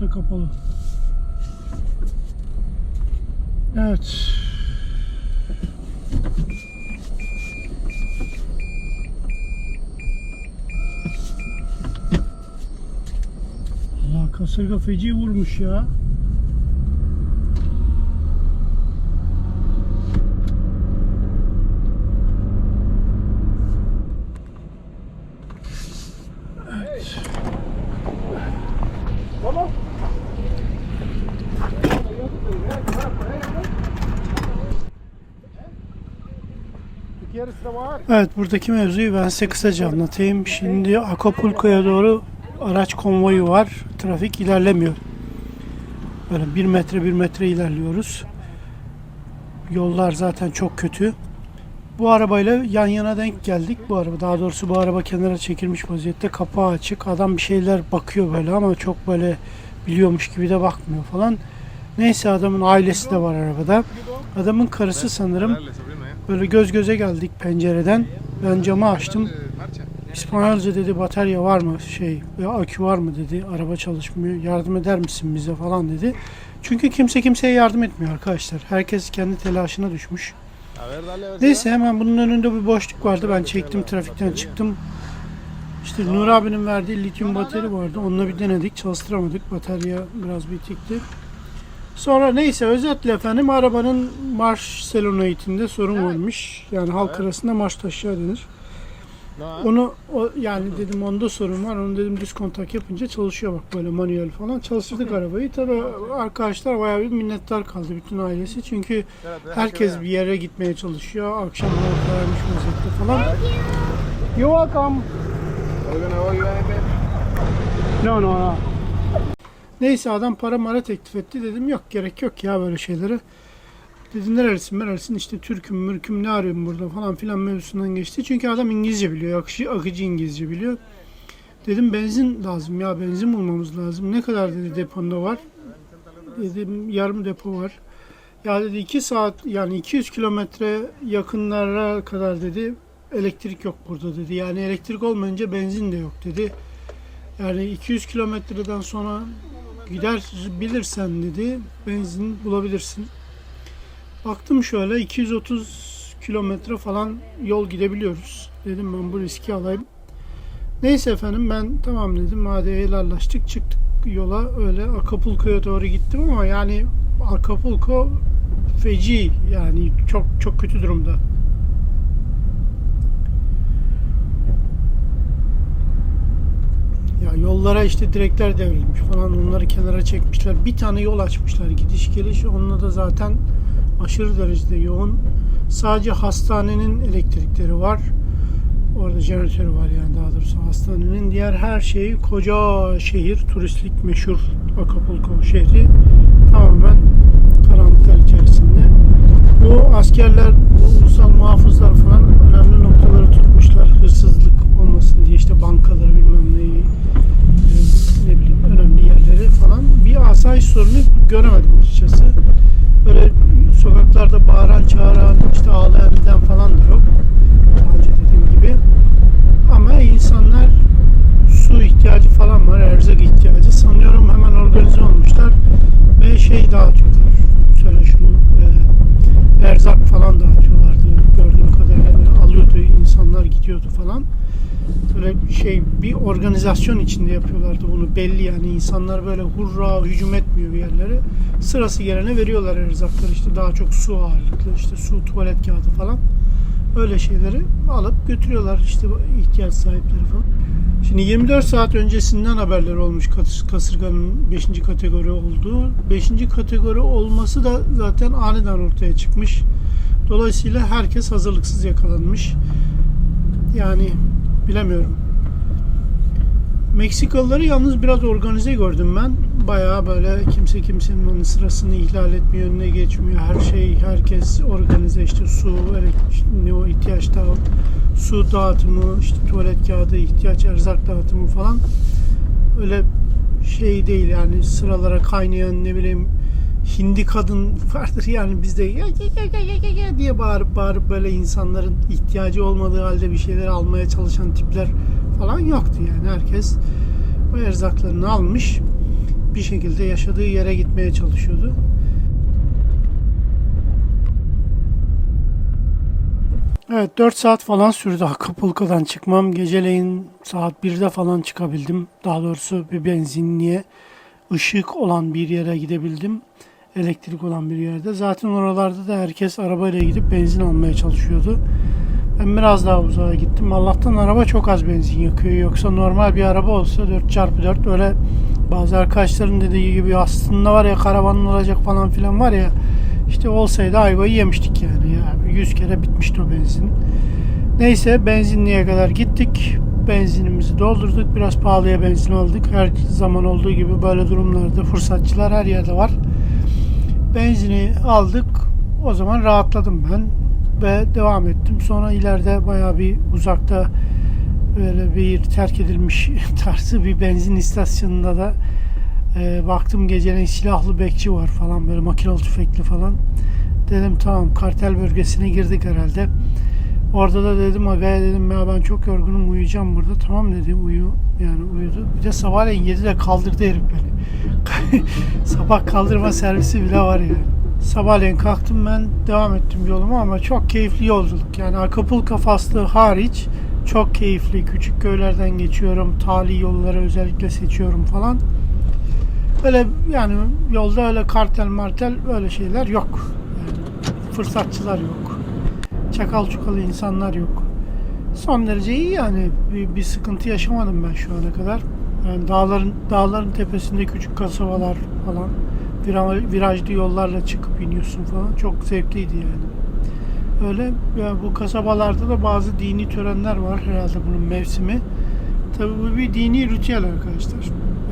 Da kapalı. Evet. Allah kasırga feci vurmuş ya. Evet buradaki mevzuyu ben size kısaca anlatayım. Şimdi Acapulco'ya doğru araç konvoyu var. Trafik ilerlemiyor. Böyle bir metre bir metre ilerliyoruz. Yollar zaten çok kötü. Bu arabayla yan yana denk geldik. Bu araba daha doğrusu bu araba kenara çekilmiş vaziyette. Kapağı açık. Adam bir şeyler bakıyor böyle ama çok böyle biliyormuş gibi de bakmıyor falan. Neyse adamın ailesi de var arabada. Adamın karısı sanırım Böyle göz göze geldik pencereden. Ben camı açtım. İspanyolca dedi batarya var mı şey ya akü var mı dedi. Araba çalışmıyor. Yardım eder misin bize falan dedi. Çünkü kimse kimseye yardım etmiyor arkadaşlar. Herkes kendi telaşına düşmüş. Neyse hemen bunun önünde bir boşluk vardı. Ben çektim trafikten çıktım. İşte Nur abinin verdiği lityum batarya vardı. Onunla bir denedik. Çalıştıramadık. Batarya biraz bitikti. Sonra neyse özetle efendim arabanın marş solenoidinde sorun varmış. Yani halk arasında marş taşıya denir. Onu o, yani dedim onda sorun var. Onu dedim düz kontak yapınca çalışıyor bak böyle manuel falan. Çalıştırdık arabayı. Tabii arkadaşlar bayağı bir minnettar kaldı bütün ailesi. Çünkü herkes bir yere gitmeye çalışıyor. Akşam hava vermiş vaziyette falan. You're welcome. No no no. Neyse adam para mara teklif etti. Dedim yok gerek yok ya böyle şeylere. Dedim nerelisin nerelisin işte Türk'üm mürküm ne arıyorum burada falan filan mevzusundan geçti. Çünkü adam İngilizce biliyor. Akıcı, akıcı İngilizce biliyor. Dedim benzin lazım ya benzin bulmamız lazım. Ne kadar dedi deponda var. Dedim yarım depo var. Ya dedi 2 saat yani 200 kilometre yakınlara kadar dedi elektrik yok burada dedi. Yani elektrik olmayınca benzin de yok dedi. Yani 200 kilometreden sonra gider bilirsen dedi benzin bulabilirsin. Baktım şöyle 230 kilometre falan yol gidebiliyoruz. Dedim ben bu riski alayım. Neyse efendim ben tamam dedim hadi helallaştık çıktık yola öyle Acapulco'ya doğru gittim ama yani Acapulco feci yani çok çok kötü durumda. Ya yollara işte direkler devrilmiş falan onları kenara çekmişler. Bir tane yol açmışlar gidiş geliş. Onunla da zaten aşırı derecede yoğun. Sadece hastanenin elektrikleri var. Orada jeneratörü var yani daha doğrusu hastanenin. Diğer her şeyi koca şehir, turistlik meşhur Acapulco şehri tamamen karanlıklar içerisinde. Bu askerler, bu ulusal muhafızlar falan önemli noktaları asayiş sorunu göremedim açıkçası. Böyle sokaklarda bağıran, çağıran, işte ağlayan falan da yok. Daha dediğim gibi. Ama insanlar su ihtiyacı falan var, erzak ihtiyacı. Sanıyorum hemen organize olmuşlar ve şey dağıtıyorlar. Söyle şunu, e, erzak falan dağıtıyorlardı. Gördüğüm kadarıyla böyle alıyordu, insanlar gidiyordu falan. Böyle şey bir organizasyon içinde yapıyorlardı bunu belli yani insanlar böyle hurra hücum etmiyor bir yerlere. Sırası gelene veriyorlar erzakları işte daha çok su ağırlıklı işte su tuvalet kağıdı falan. Öyle şeyleri alıp götürüyorlar işte ihtiyaç sahipleri falan. Şimdi 24 saat öncesinden haberler olmuş kas- kasırganın 5. kategori olduğu. 5. kategori olması da zaten aniden ortaya çıkmış. Dolayısıyla herkes hazırlıksız yakalanmış. Yani bilemiyorum. Meksikalıları yalnız biraz organize gördüm ben. Bayağı böyle kimse kimsenin sırasını ihlal etmiyor, önüne geçmiyor. Her şey, herkes organize işte su, ne o ihtiyaç da su dağıtımı, işte tuvalet kağıdı, ihtiyaç erzak dağıtımı falan. Öyle şey değil yani sıralara kaynayan ne bileyim hindi kadın vardır yani bizde ya, ya, ya, ya, ya, ya diye bağırıp bağırıp böyle insanların ihtiyacı olmadığı halde bir şeyler almaya çalışan tipler falan yoktu yani herkes o erzaklarını almış bir şekilde yaşadığı yere gitmeye çalışıyordu. Evet 4 saat falan sürdü Acapulco'dan çıkmam. Geceleyin saat 1'de falan çıkabildim. Daha doğrusu bir benzinliğe ışık olan bir yere gidebildim. Elektrik olan bir yerde. Zaten oralarda da herkes arabayla gidip benzin almaya çalışıyordu. Ben biraz daha uzağa gittim. Allah'tan araba çok az benzin yakıyor. Yoksa normal bir araba olsa 4x4 öyle bazı arkadaşların dediği gibi aslında var ya karavanın olacak falan filan var ya işte olsaydı ayvayı yemiştik yani. yani 100 kere bitmişti o benzin. Neyse benzinliğe kadar gittik. Benzinimizi doldurduk. Biraz pahalıya benzin aldık. Her zaman olduğu gibi böyle durumlarda fırsatçılar her yerde var. Benzini aldık. O zaman rahatladım ben ve devam ettim. Sonra ileride bayağı bir uzakta böyle bir terk edilmiş tarzı bir benzin istasyonunda da e, baktım gecenin silahlı bekçi var falan böyle makinalı tüfekli falan. Dedim tamam kartel bölgesine girdik herhalde. Orada da dedim agaya dedim ya ben çok yorgunum uyuyacağım burada. Tamam dedi uyu yani uyudu. Bir de sabahleyin 7'de kaldırdı herif beni. Sabah kaldırma servisi bile var yani. Sabahleyin kalktım ben devam ettim yoluma ama çok keyifli yolculuk. Yani Acapulco faslı hariç çok keyifli. Küçük köylerden geçiyorum. Tali yolları özellikle seçiyorum falan. Öyle yani yolda öyle kartel martel öyle şeyler yok. Yani fırsatçılar yok. Çakal çukalı insanlar yok. Son derece iyi yani. Bir, bir sıkıntı yaşamadım ben şu ana kadar. Yani dağların dağların tepesinde küçük kasabalar falan vira- virajlı yollarla çıkıp iniyorsun falan. Çok zevkliydi yani. Öyle yani bu kasabalarda da bazı dini törenler var herhalde bunun mevsimi. Tabii bu bir dini ritüel arkadaşlar.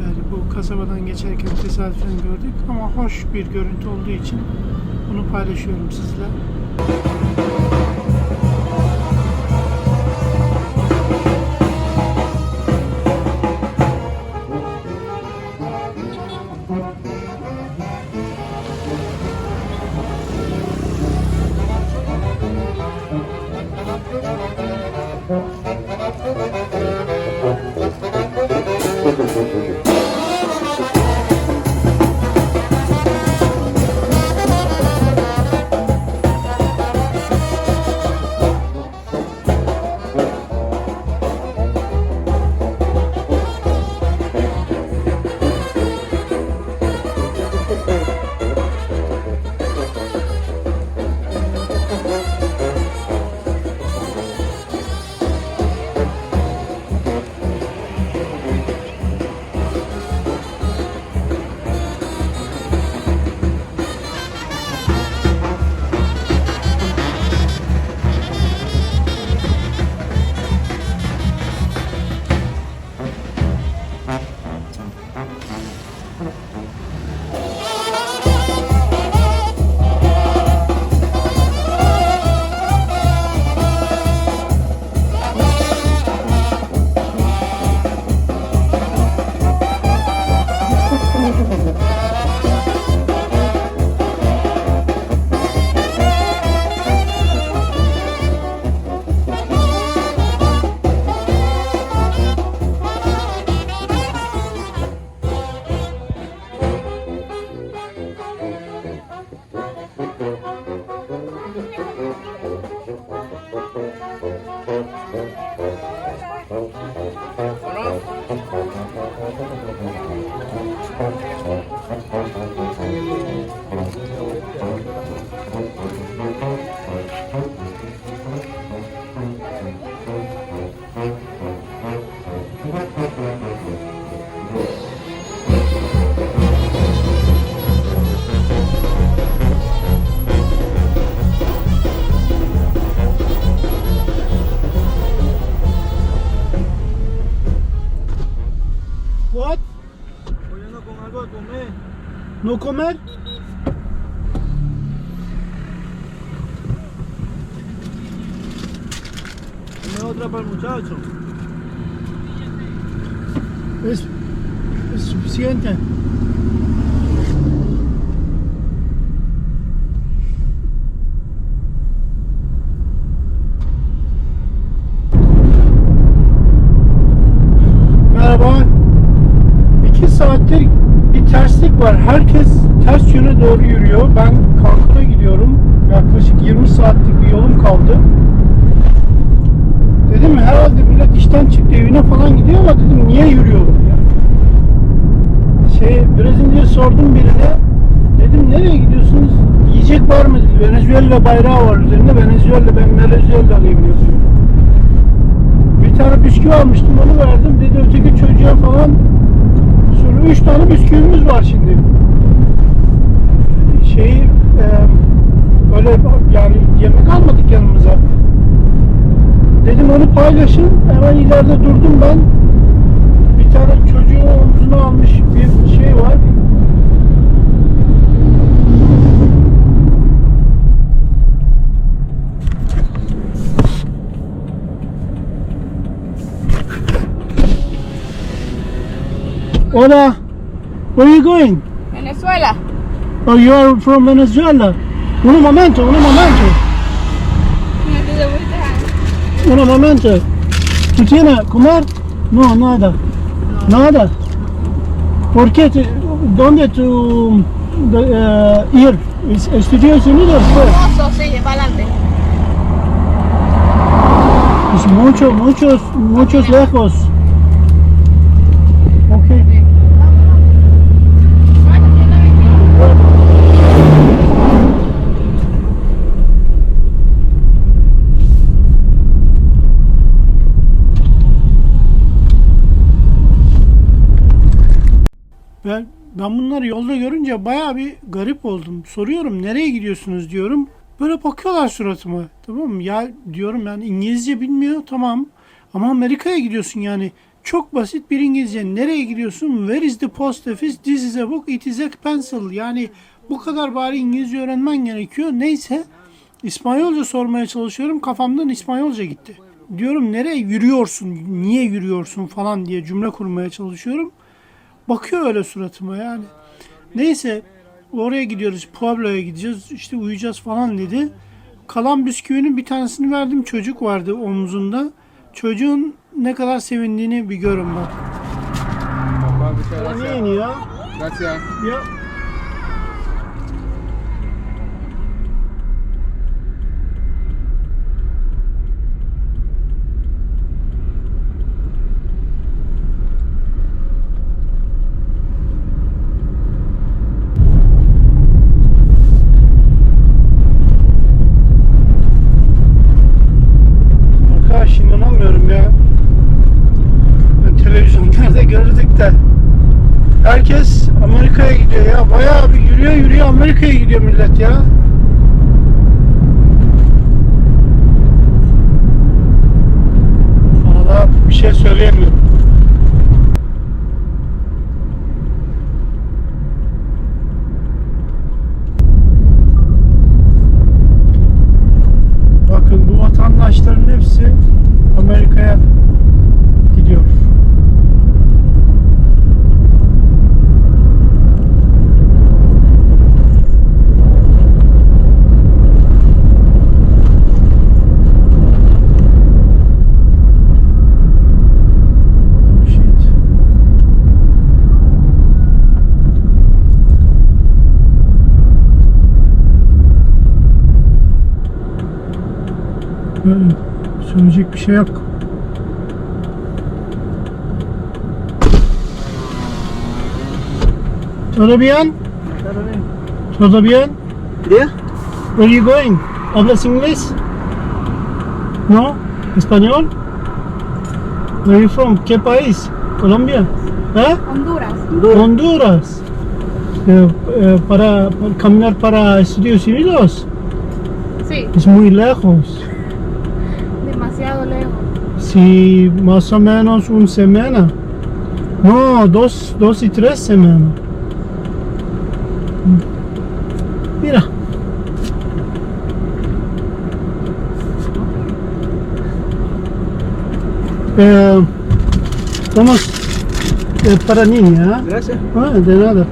Yani bu kasabadan geçerken tesadüfen gördük ama hoş bir görüntü olduğu için bunu paylaşıyorum sizle. ครับ Thank you. No comer? Otra para el muchacho. Es, es suficiente. Lastik var. Herkes ters yöne doğru yürüyor. Ben Cancun'a gidiyorum. Yaklaşık 20 saatlik bir yolum kaldı. Dedim herhalde millet işten çıktı evine falan gidiyor ama dedim niye yürüyorlar ya? Şey biraz önce sordum birine. Dedim nereye gidiyorsunuz? Yiyecek var mı dedi. Venezuela bayrağı var üzerinde. Venezuela ben Venezuela'lıyım yazıyor. Bir tane bisküvi almıştım onu verdim. Dedi öteki çocuğa falan Sonra üç tane bisküvimiz var şimdi. Şeyi e, öyle yani yemek almadık yanımıza. Dedim onu paylaşın. Hemen ileride durdum ben. Bir tane çocuğu omzuna almış bir şey var. Hola, where are you going? Venezuela. Oh, you are from Venezuela. Un momento, un momento, un momento. ¿Tú tienes comer? No, nada. Nada. ¿Por qué? te- ¿Dónde tú eh, ir? ¿Es- ¿Estados Unidos? Pues, sí, para adelante. es mucho, muchos, muchos lejos. Ben bunları yolda görünce bayağı bir garip oldum. Soruyorum nereye gidiyorsunuz diyorum. Böyle bakıyorlar suratıma. Tamam mı? Ya diyorum yani İngilizce bilmiyor tamam. Ama Amerika'ya gidiyorsun yani. Çok basit bir İngilizce. Nereye gidiyorsun? Where is the post office? This is a book. It is a pencil. Yani bu kadar bari İngilizce öğrenmen gerekiyor. Neyse. İspanyolca sormaya çalışıyorum. Kafamdan İspanyolca gitti. Diyorum nereye yürüyorsun? Niye yürüyorsun falan diye cümle kurmaya çalışıyorum. Bakıyor öyle suratıma yani. Neyse oraya gidiyoruz. Pueblo'ya gideceğiz. işte uyuyacağız falan dedi. Kalan bisküvinin bir tanesini verdim. Çocuk vardı omzunda. Çocuğun ne kadar sevindiğini bir görün bak. Gracias. Amin ya. Gracias. Ya. Ben televizyonlarda gördük de. Herkes Amerika'ya gidiyor ya. Bayağı bir yürüyor yürüyor Amerika'ya gidiyor millet ya. Valla bir şey söyleyemiyorum. Böyle söyleyecek bir şey yok. ¿Todo bien? ¿Todo bien? ¿Ya? Where are you going? ¿Hablas inglés? ¿No? ¿Español? Where are you from? ¿Qué país? ¿Colombia? ¿Eh? Honduras. Honduras. Eh, eh, para, para caminar para Estados Unidos Sí, es muy lejos. Demasiado lejos. Sí, más o menos una semana. No, dos, dos y tres semanas. Mira. Eh, vamos eh, para niña. ¿eh? Gracias. Ah, de nada.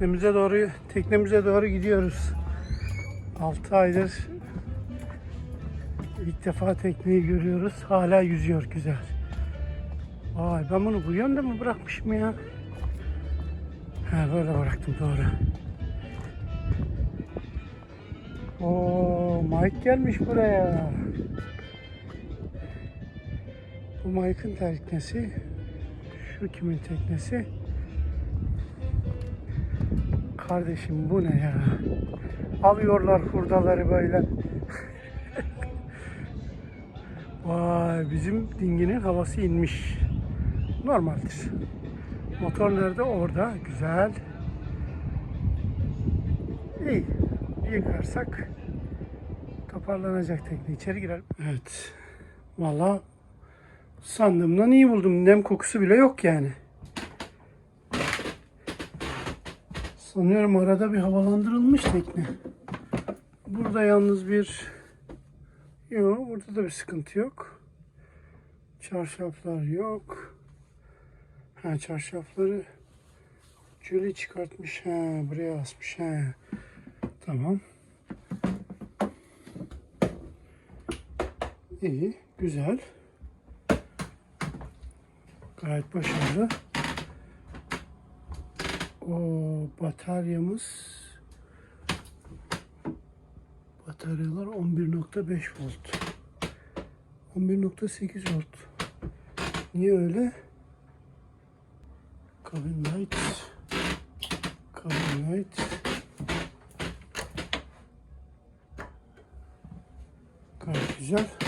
Teknemize doğru teknemize doğru gidiyoruz. 6 aydır ilk defa tekneyi görüyoruz. Hala yüzüyor güzel. Vay ben bunu bu yönde mi bırakmışım ya? Ha böyle bıraktım doğru. Oo Mike gelmiş buraya. Bu Mike'ın teknesi. Şu kimin teknesi? Kardeşim bu ne ya? Alıyorlar hurdaları böyle. Vay bizim dinginin havası inmiş. Normaldir. Motor nerede? Orada. Güzel. İyi. Yıkarsak toparlanacak tekne. İçeri girelim. Evet. Valla sandığımdan iyi buldum. Nem kokusu bile yok yani. Sanıyorum arada bir havalandırılmış tekne. Burada yalnız bir yok. Burada da bir sıkıntı yok. Çarşaflar yok. Ha çarşafları Jöle çıkartmış. Ha buraya asmış. Ha. Tamam. İyi. Güzel. Gayet başarılı. O bataryamız bataryalar 11.5 volt. 11.8 volt. Niye öyle? Cabin light. Cabin light. Gayet güzel.